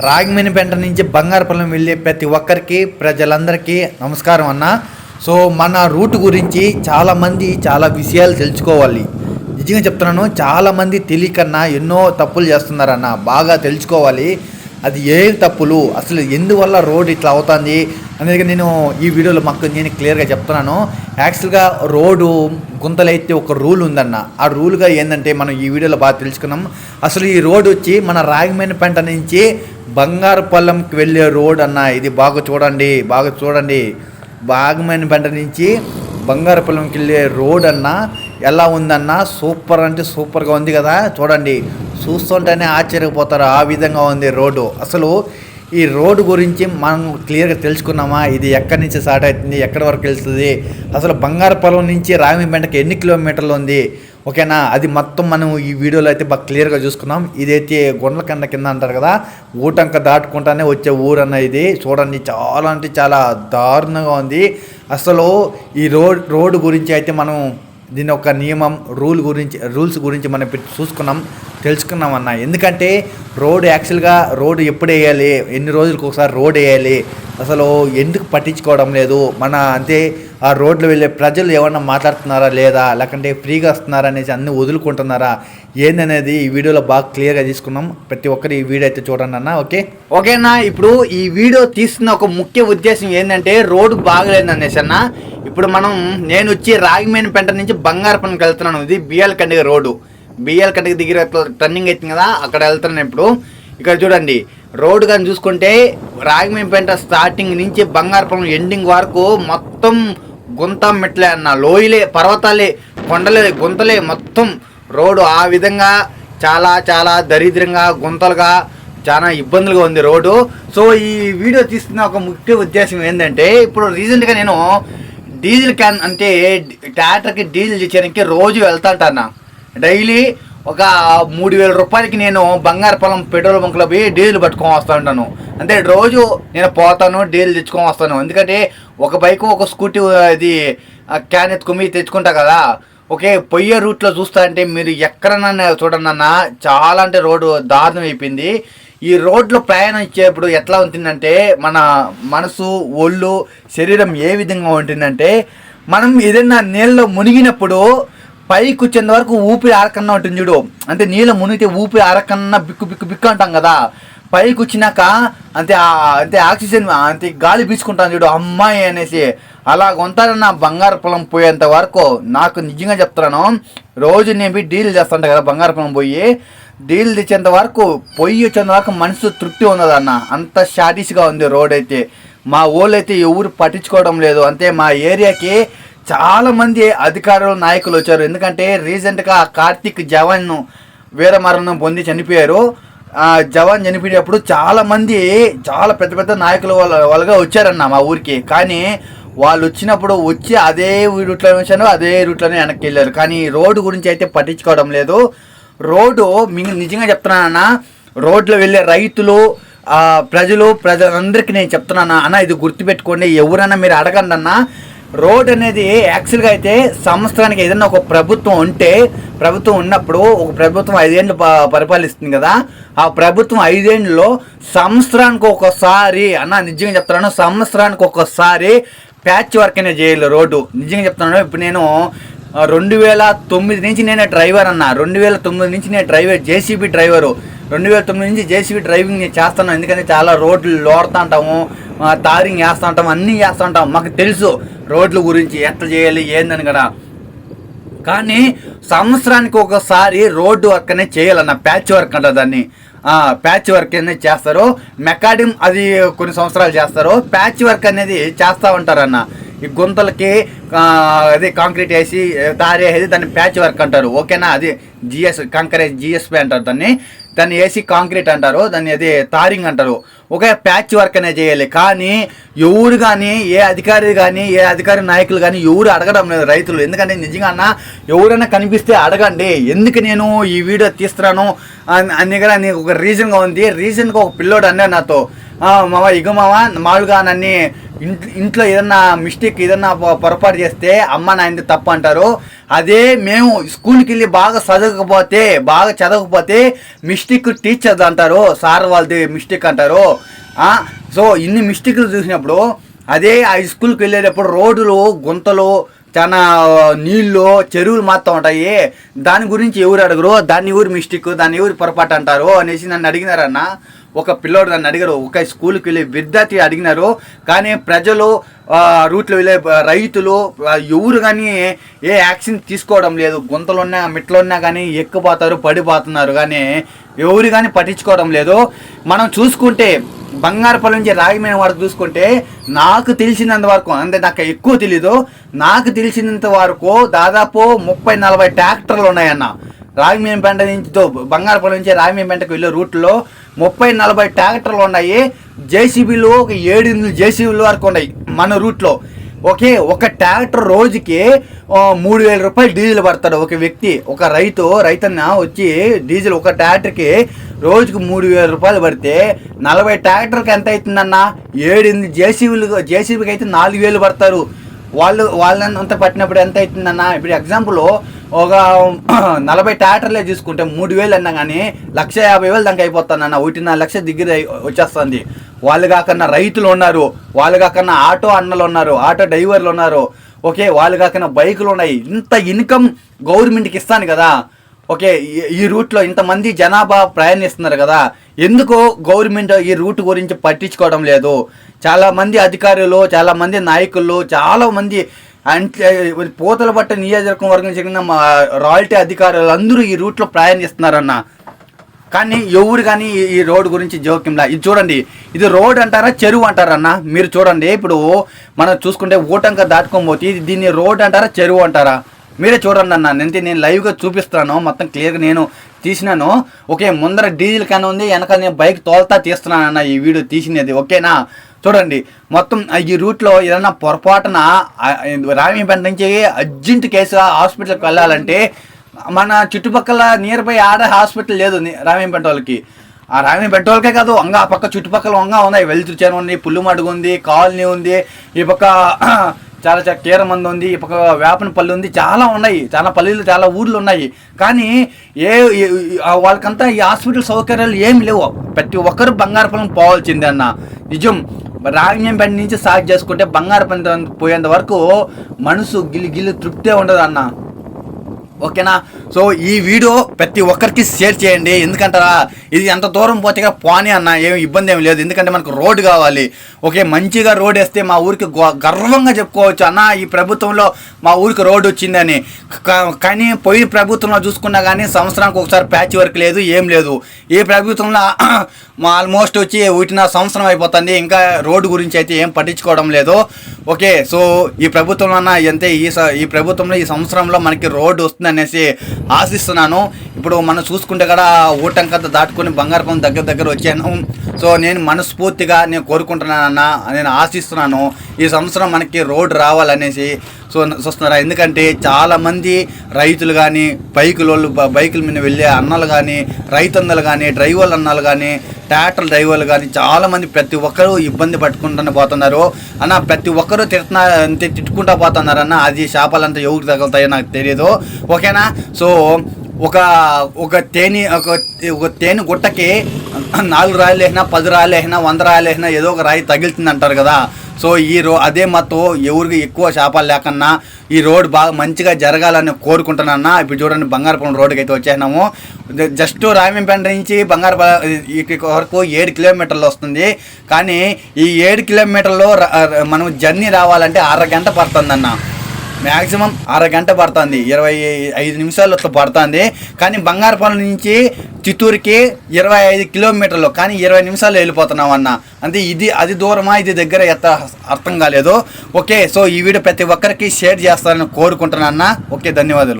రాగిమణిపేట నుంచి బంగారపల్లం వెళ్ళే ప్రతి ఒక్కరికి ప్రజలందరికీ నమస్కారం అన్న. సో మన రూట్ గురించి చాలామంది చాలా విషయాలు తెలుసుకోవాలి. నిజంగా చెప్తున్నాను చాలామంది తెలియకన్నా ఎన్నో తప్పులు చేస్తున్నారన్న బాగా తెలుసుకోవాలి. అది ఏ తప్పులు? అసలు ఎందువల్ల రోడ్ ఇట్లా అవుతుంది? అనేది నేను ఈ వీడియోలో మాకు నేను క్లియర్గా చెప్తున్నాను. యాక్చువల్గా రోడ్డు గుంతలైతే ఒక రూల్ ఉందన్న. ఆ రూల్గా ఏంటంటే మనం ఈ వీడియోలో బాగా తెలుసుకున్నాం. అసలు ఈ రోడ్ వచ్చి మన రాగిమేనిపేట నుంచి బంగారుపల్లంకి వెళ్ళే రోడ్ అన్న. ఇది బాగా చూడండి బాగా చూడండి. బాగమేనిపేట నుంచి బంగారుపల్లంకి వెళ్ళే రోడ్ అన్న. ఎలా ఉందన్న? సూపర్ అంటే సూపర్గా ఉంది కదా. చూడండి. చూస్తుంటేనే ఆశ్చర్యపోతారు. ఆ విధంగా ఉంది రోడ్డు. అసలు ఈ రోడ్డు గురించి మనం క్లియర్గా తెలుసుకున్నామా? ఇది ఎక్కడి నుంచి స్టార్ట్ అవుతుంది? ఎక్కడి వరకు వెళ్తుంది? అసలు బంగారపొలం నుంచి రామిపేటకి ఎన్ని కిలోమీటర్లు ఉంది? ఓకేనా? అది మొత్తం మనం ఈ వీడియోలో అయితే బాగా క్లియర్గా చూసుకున్నాం. ఇదైతే కొండలకండ కింద అంటారు కదా ఊటంక దాటుకుంటానే వచ్చే ఊరు అన్న ఇది చూడండి. చాలా అంటే చాలా దారుణంగా ఉంది. అసలు ఈ రోడ్ రోడ్డు గురించి అయితే మనం దీని ఒక నియమం రూల్ గురించి రూల్స్ గురించి మనం చూసుకున్నాం తెలుసుకున్నాం అన్న. ఎందుకంటే రోడ్ యాక్చువల్గా రోడ్ ఎప్పుడు వేయాలి? ఎన్ని రోజులకు ఒకసారి రోడ్ వేయాలి? అసలు ఎందుకు పట్టించుకోవడం లేదు? మన అంతే ఆ రోడ్లు వెళ్ళే ప్రజలు ఏమన్నా మాట్లాడుతున్నారా లేదా? లేకంటే ఫ్రీగా వస్తున్నారా అనేసి అన్ని వదులుకుంటున్నారా? ఏందనేది ఈ వీడియోలో బాగా క్లియర్గా తీసుకున్నాం. ప్రతి ఒక్కరు ఈ వీడియో అయితే చూడండి అన్న ఓకే? ఓకేనా ఇప్పుడు ఈ వీడియో తీస్తున్న ఒక ముఖ్య ఉద్దేశం ఏంటంటే రోడ్డు బాగలేదు అనేసి అన్న. ఇప్పుడు మనం నేను వచ్చి రాగిమేనిపేట నుంచి బంగారపనికి వెళ్తున్నాను. ఇది BL Kandiga road. BL Kandiga దగ్గర టర్నింగ్ అవుతుంది కదా అక్కడ వెళ్తున్నాను ఇప్పుడు. ఇక్కడ చూడండి రోడ్డు కానీ చూసుకుంటే రాగిమేనిపేట స్టార్టింగ్ నుంచి బంగారపురం ఎండింగ్ వరకు మొత్తం గుంత మెట్లే అన్న. లోయలే పర్వతాలే కొండలే గుంతలే మొత్తం రోడ్డు. ఆ విధంగా చాలా చాలా దరిద్రంగా గుంతలుగా చాలా ఇబ్బందులుగా ఉంది రోడ్డు. సో ఈ వీడియో తీస్తున్న ఒక ముఖ్య ఉద్దేశం ఏంటంటే ఇప్పుడు రీసెంట్గా నేను డీజిల్ క్యాన్ అంటే ట్రాక్టర్కి డీజిల్ ఇచ్చేయడానికి రోజు వెళ్తాంటన్న డైలీ ఒక మూడు వేల రూపాయలకి నేను బంగారపల్లం పెట్రోల్ బంక్లో పోయి డీజిల్ పట్టుకొని వస్తూ ఉంటాను. అంటే రోజు నేను పోతాను డీజిల్ తెచ్చుకొని వస్తాను. ఎందుకంటే ఒక బైక్ ఒక స్కూటీ అది క్యాన్ ఎత్తుకొని తెచ్చుకుంటా కదా. ఓకే పొయ్యే రూట్లో చూస్తా అంటే మీరు ఎక్కడన్నా చూడండి చాలా అంటే రోడ్డు దారుణం అయిపోయింది. ఈ రోడ్లో ప్రయాణం ఇచ్చేప్పుడు ఎట్లా ఉంటుందంటే మన మనసు ఒళ్ళు శరీరం ఏ విధంగా ఉంటుందంటే మనం ఏదైనా నీళ్ళలో మునిగినప్పుడు పైకి వచ్చేంత వరకు ఊపిరి ఆరకన్నా ఉంటుంది చూడు. అంటే నీళ్ళ మునిగితే ఊపిరి ఆరకన్నా బిక్కు బిక్కు బిక్కు అంటాం కదా. పైకి వచ్చినాక అంతే అంతే ఆక్సిజన్ అంతే గాలి పీల్చుకుంటాను చూడు. అమ్మాయి అనేసి అలా కొంటారన్న బంగారు పొలం పోయేంత వరకు నాకు నిజంగా చెప్తున్నాను. రోజు నేను డీల్ చేస్తుంటా కదా బంగారు పొలం పోయి. డీల్ తెచ్చేంత వరకు పొయ్యి వచ్చేంత వరకు మనసు తృప్తి ఉన్నదన్న. అంత షాటిష్గా ఉంది రోడ్ అయితే. మా ఊళ్ళో అయితే ఎవరు పట్టించుకోవడం లేదు. అంతే మా ఏరియాకి చాలా మంది అధికారులు నాయకులు వచ్చారు. ఎందుకంటే రీసెంట్గా కార్తిక్ జవాన్ వీరమరణం పొంది చనిపోయారు. జవాన్ చనిపోయేటప్పుడు చాలా మంది చాలా పెద్ద పెద్ద నాయకులు వాళ్ళ వాళ్ళగా వచ్చారన్న మా ఊరికి. కానీ వాళ్ళు వచ్చినప్పుడు వచ్చి అదే రూట్లో వచ్చాను అదే రూట్లోనే వెనక్కి వెళ్ళారు. కానీ రోడ్డు గురించి అయితే పట్టించుకోవడం లేదు. రోడ్డు మీకు నిజంగా చెప్తున్నానన్న రోడ్లో వెళ్ళే రైతులు ప్రజలు ప్రజలందరికీ నేను చెప్తున్నాను అన్న ఇది గుర్తుపెట్టుకోండి. ఎవరైనా మీరు అడగండి అన్న రోడ్ అనేది యాక్చువల్గా అయితే సంవత్సరానికి ఏదైనా ఒక ప్రభుత్వం ఉంటే ప్రభుత్వం ఉన్నప్పుడు ఒక ప్రభుత్వం ఐదేళ్ళు ప- పరిపాలిస్తుంది కదా ఆ ప్రభుత్వం ఐదేళ్ళలో సంవత్సరానికి ఒకసారి అన్న నిజంగా చెప్తున్నాను సంవత్సరానికి ఒకసారి ప్యాచ్ వర్క్ అనేది చేయాలి రోడ్డు. నిజంగా చెప్తున్నాను ఇప్పుడు నేను రెండు వేల తొమ్మిది నుంచి నేను డ్రైవర్ అన్న. రెండు వేల తొమ్మిది నుంచి నేను డ్రైవర్ జేసీబీ డ్రైవరు. రెండు వేల తొమ్మిది నుంచి జేసీబీ డ్రైవింగ్ నేను చేస్తాను ఎందుకంటే చాలా రోడ్లు లోడుతూ ఉంటాము. తారింగ్ వేస్తూ ఉంటాం అన్నీ వేస్తూ ఉంటాం మాకు తెలుసు రోడ్ల గురించి ఎట్లా చేయాలి ఏందని కదా. కానీ సంవత్సరానికి ఒకసారి రోడ్డు వర్క్ అనేది చేయాలన్న ప్యాచ్ వర్క్ అంటారు దాన్ని. ప్యాచ్ వర్క్ అనేది చేస్తారు. మెకాడిమ్ అది కొన్ని సంవత్సరాలు చేస్తారు. ప్యాచ్ వర్క్ అనేది చేస్తూ ఉంటారన్న. ఈ గుంతలకి అదే కాంక్రీట్ వేసి తారు దాన్ని ప్యాచ్ వర్క్ అంటారు. ఓకేనా? అది జిఎస్ కంకరేజ్ జిఎస్పి అంటారు దాన్ని. దాన్ని వేసి కాంక్రీట్ అంటారు. దాన్ని అది తారింగ్ అంటారు. ఒకే ప్యాచ్ వర్క్ అనేది చేయాలి. కానీ ఎవరు కానీ ఏ అధికారి కానీ ఏ అధికారి నాయకులు కానీ ఎవరు అడగడం లేదు రైతులు. ఎందుకంటే నిజంగా అన్న ఎవరైనా కనిపిస్తే అడగండి. ఎందుకు నేను ఈ వీడియో తీస్తున్నాను అని కూడా నీకు ఒక రీజన్గా ఉంది. రీజన్గా ఒక పిల్లోడు అన్నాడు నాతో. మామ ఇగో మామ మామూలుగా నన్ను ఇంట్లో ఇంట్లో ఏదన్నా మిస్టేక్ ఏదన్నా పొ- పొరపాటు చేస్తే అమ్మ నాయనది తప్పు అంటారు. అదే మేము స్కూల్కి వెళ్ళి బాగా చదవకపోతే బాగా చదవకపోతే మిస్టేక్ టీచర్ అంటారు సార్ వాళ్ళది మిస్టేక్ అంటారు. సో ఇన్ని మిస్టేక్లు చూసినప్పుడు అదే హై స్కూల్కి వెళ్ళేటప్పుడు రోడ్లు గుంతలు చాలా నీళ్ళు చెరువులు మాత్రం ఉంటాయి. దాని గురించి ఎవరు అడగరు దాన్ని ఎవరు మిస్టేక్ దాన్ని ఎవరు పొరపాటు అంటారు అనేసి నన్ను అడిగినారన్న. ఒక పిల్లోడు నన్ను అడిగారు ఒక స్కూల్కి వెళ్ళి విద్యార్థి అడిగినారు కానీ ప్రజలు రూట్లో వెళ్ళే రైతులు ఎవరు కానీ ఏ యాక్షన్ తీసుకోవడం లేదు. గుంతలున్నా మిట్లున్నా కానీ ఎక్కిపోతారు పడిపోతున్నారు కానీ ఎవరు కానీ పట్టించుకోవడం లేదు. మనం చూసుకుంటే బంగారపల్లి నుంచి రాగిమైన వరకు చూసుకుంటే నాకు తెలిసినంత వరకు అంటే నాకు ఎక్కువ తెలీదు నాకు తెలిసినంత వరకు దాదాపు ముప్పై నలభై ట్రాక్టర్లు ఉన్నాయన్న. రాగిమేంపేట నుంచి తో బంగారపల్లి నుంచి రాగిమేంపేటకు వెళ్ళే రూట్లో ముప్పై నలభై ట్రాక్టర్లు ఉన్నాయి. జేసీబీలు ఒక ఏడు జేసీబీలు వరకు ఉన్నాయి మన రూట్లో. ఓకే ఒక ట్రాక్టర్ రోజుకి మూడు వేల రూపాయలు డీజిల్ పడతాడు. ఒక వ్యక్తి ఒక రైతు రైతన్న వచ్చి డీజిల్ ఒక ట్రాక్టర్కి రోజుకు మూడు వేల రూపాయలు పడితే నలభై ట్రాక్టర్కి ఎంత అవుతుందన్న? ఏడు జేసీబీలు జేసీబీకి అయితే నాలుగు వేలు పడతారు. వాళ్ళు వాళ్ళని అంత పట్టినప్పుడు ఎంత అవుతుందన్న? ఇప్పుడు ఎగ్జాంపుల్ ఒక నలభై ట్రాక్టర్లే తీసుకుంటే మూడు వేలు అన్నా కానీ లక్ష యాభై వేలు దాకా అయిపోతానన్న ఒకటిన్నర లక్ష దగ్గర వచ్చేస్తుంది. వాళ్ళు కాకన్నా రైతులు ఉన్నారు వాళ్ళు కాకన్నా ఆటో అన్నలు ఉన్నారు ఆటో డ్రైవర్లు ఉన్నారు. ఓకే వాళ్ళు కాకన్నా బైకులు ఉన్నాయి. ఇంత ఇన్కమ్ గవర్నమెంట్కి ఇస్తాను కదా. ఓకే ఈ- ఈ రూట్లో ఇంతమంది జనాభా ప్రయాణిస్తున్నారు కదా. ఎందుకు గవర్నమెంట్ ఈ రూట్ గురించి పట్టించుకోవడం లేదు. చాలామంది అధికారులు చాలామంది నాయకులు చాలామంది అంటే పోతల పట్ట నియోజకవర్గం వర్గం చెందిన మా రాయల్టీ అధికారులు అందరూ ఈ రూట్లో ప్రయాణిస్తున్నారన్న కానీ ఎవరు కానీ ఈ- రోడ్ గురించి జోక్యంలా ఇది చూడండి. ఇది రోడ్ అంటారా చెరువు అంటారన్న మీరు చూడండి. ఇప్పుడు మనం చూసుకుంటే ఊటంక దాటుకోబోతే ఇది దీన్ని రోడ్ అంటారా చెరువు అంటారా? మీరే చూడండి అన్న. నేను నేను లైవ్గా చూపిస్తాను మొత్తం క్లియర్గా నేను తీసినాను. ఓకే ముందర డీజిల్ క్యాన్ ఉంది వెనక నేను బైక్ తోల్తా తీస్తున్నాను అన్న ఈ వీడియో తీసినది. ఓకేనా? చూడండి మొత్తం ఈ రూట్లో ఏదైనా పొరపాటున రామీపేట నుంచి అర్జెంట్ కేసు హాస్పిటల్కి వెళ్ళాలంటే మన చుట్టుపక్కల నియర్ బై ఆడ హాస్పిటల్ లేదు రామీపేట వాళ్ళకి ఆ రామీపేట వాళ్ళకే కాదు అంగా ఆ పక్క చుట్టుపక్కల వంగ ఉన్నాయి. వెలుతురు చేను ఉంది పుల్లుమడుగు ఉంది కాలనీ ఉంది ఈ పక్క చాలా చాలా కీరమంది ఉంది ఈ పక్క వేపనపల్లి ఉంది చాలా ఉన్నాయి చాలా పల్లెలు చాలా ఊర్లు ఉన్నాయి. కానీ ఏ వాళ్ళకంతా ఈ హాస్పిటల్ సౌకర్యాలు ఏం లేవు. ప్రతి ఒక్కరు బంగారపల్లి పోవాల్సిందే అన్న. నిజం. రామ్యంపేట నుంచి సాగు చేసుకుంటే బంగారపల్లి పోయేంత వరకు మనసు గిలి గిలి తృప్తే ఉండదు అన్న. ఓకేనా? సో ఈ వీడియో ప్రతి ఒక్కరికి షేర్ చేయండి. ఎందుకంటారా? ఇది ఎంత దూరం పోతే పోనీ అన్న ఏం ఇబ్బంది ఏం లేదు. ఎందుకంటే మనకు రోడ్డు కావాలి. ఓకే మంచిగా రోడ్ వేస్తే మా ఊరికి గర్వంగా చెప్పుకోవచ్చు. అన్న ఈ ప్రభుత్వంలో మా ఊరికి రోడ్డు వచ్చిందని. కానీ పోయిన ప్రభుత్వంలో చూసుకున్నా కానీ సంవత్సరానికి ఒకసారి ప్యాచ్ వర్క్ లేదు ఏం లేదు. ఈ ప్రభుత్వంలో ఆల్మోస్ట్ వచ్చి ఒకటిన సంవత్సరం అయిపోతుంది. ఇంకా రోడ్డు గురించి అయితే ఏం పట్టించుకోవడం లేదు. ఓకే సో ఈ ప్రభుత్వంలో అన్న ఎంత ఈ స- ఈ ప్రభుత్వంలో ఈ సంవత్సరంలో మనకి రోడ్డు వస్తుంది అనేసి ఆశిస్తున్నాను. ఇప్పుడు మనం చూసుకుంటే కూడా ఊటంకంతా దాటుకొని బంగారపం దగ్గర దగ్గర వచ్చాను. సో నేను మనస్ఫూర్తిగా నేను కోరుకుంటున్నానన్న నేను ఆశిస్తున్నాను. ఈ సంవత్సరం మనకి రోడ్డు రావాలనేసి సో చూస్తున్నారా? ఎందుకంటే చాలామంది రైతులు కానీ బైకుల వాళ్ళు బైకుల మీద వెళ్ళే అన్నలు కానీ రైతన్నలు కానీ డ్రైవర్లు అన్నలు కానీ ట్రాక్టర్ డ్రైవర్లు కానీ చాలామంది ప్రతి ఒక్కరూ ఇబ్బంది పట్టుకుంటూనే పోతున్నారు. అన్న ప్రతి ఒక్కరూ తిడుతున్నా అంతే తిట్టుకుంటా పోతున్నారు అన్న అది చేపలంతా ఎవరికి తగులుతాయో నాకు తెలియదు ఓకేనా? సో ఒక ఒక తేనె ఒక ఒక తేనె గుట్టకి నాలుగు రాయలు వేసినా పది రాయలు వేసినా వంద రాయలు వేసినా ఏదో ఒక రాయి తగులుతుంది అంటారు కదా. సో ఈ రో అదే మాతో ఎవరికి ఎక్కువ శాపాలు లేకన్నా ఈ రోడ్ బాగా మంచిగా జరగాలని కోరుకుంటున్నా ఇప్పుడు చూడండి బంగారపురం రోడ్డుకి అయితే వచ్చేసినాము జస్ట్ రామేంపేట నుంచి బంగారు వరకు ఏడు కిలోమీటర్లు వస్తుంది. కానీ ఈ ఏడు కిలోమీటర్లో మనం జర్నీ రావాలంటే అరగంట పడుతుందన్న. మ్యాక్సిమం అరగంట పడుతుంది. ఇరవై ఐదు నిమిషాలు అట్లా పడుతుంది. కానీ బంగారపల్లి నుంచి చిత్తూరుకి ఇరవై ఐదు కిలోమీటర్లు. కానీ ఇరవై నిమిషాలు వెళ్ళిపోతున్నాం అన్న. అంటే ఇది అది దూరమా ఇది దగ్గర ఎంత అర్థం కాలేదు. ఓకే సో ఈ వీడియో ప్రతి ఒక్కరికి షేర్ చేస్తారని కోరుకుంటున్నా అన్న. ఓకే ధన్యవాదాలు.